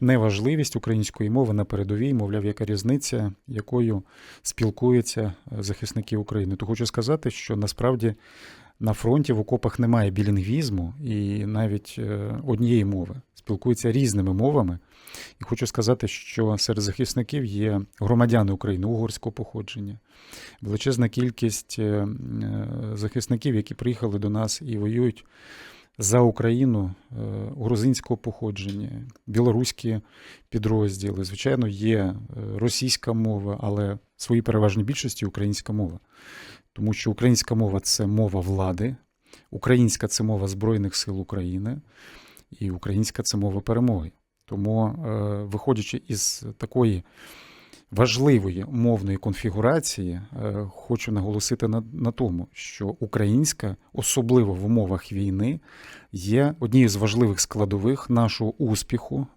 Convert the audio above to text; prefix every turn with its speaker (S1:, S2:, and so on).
S1: неважливість української мови на передовій, мовляв, яка різниця, якою спілкуються е, захисники України. То хочу сказати, що насправді на фронті в окопах немає білінгвізму і навіть е, однієї мови. Спілкуються різними мовами. І хочу сказати, що серед захисників є громадяни України угорського походження, величезна кількість е, захисників, які приїхали до нас і воюють за Україну е, грузинського походження, білоруські підрозділи. Звичайно, є е, російська мова, але в своїй переважній більшості українська мова. Тому що українська мова це мова влади, українська це мова Збройних сил України, і українська це мова перемоги. Тому, е, виходячи із такої важливої мовної конфігурації, е, хочу наголосити на, на тому, що українська, особливо в умовах війни, є однією з важливих складових нашого успіху,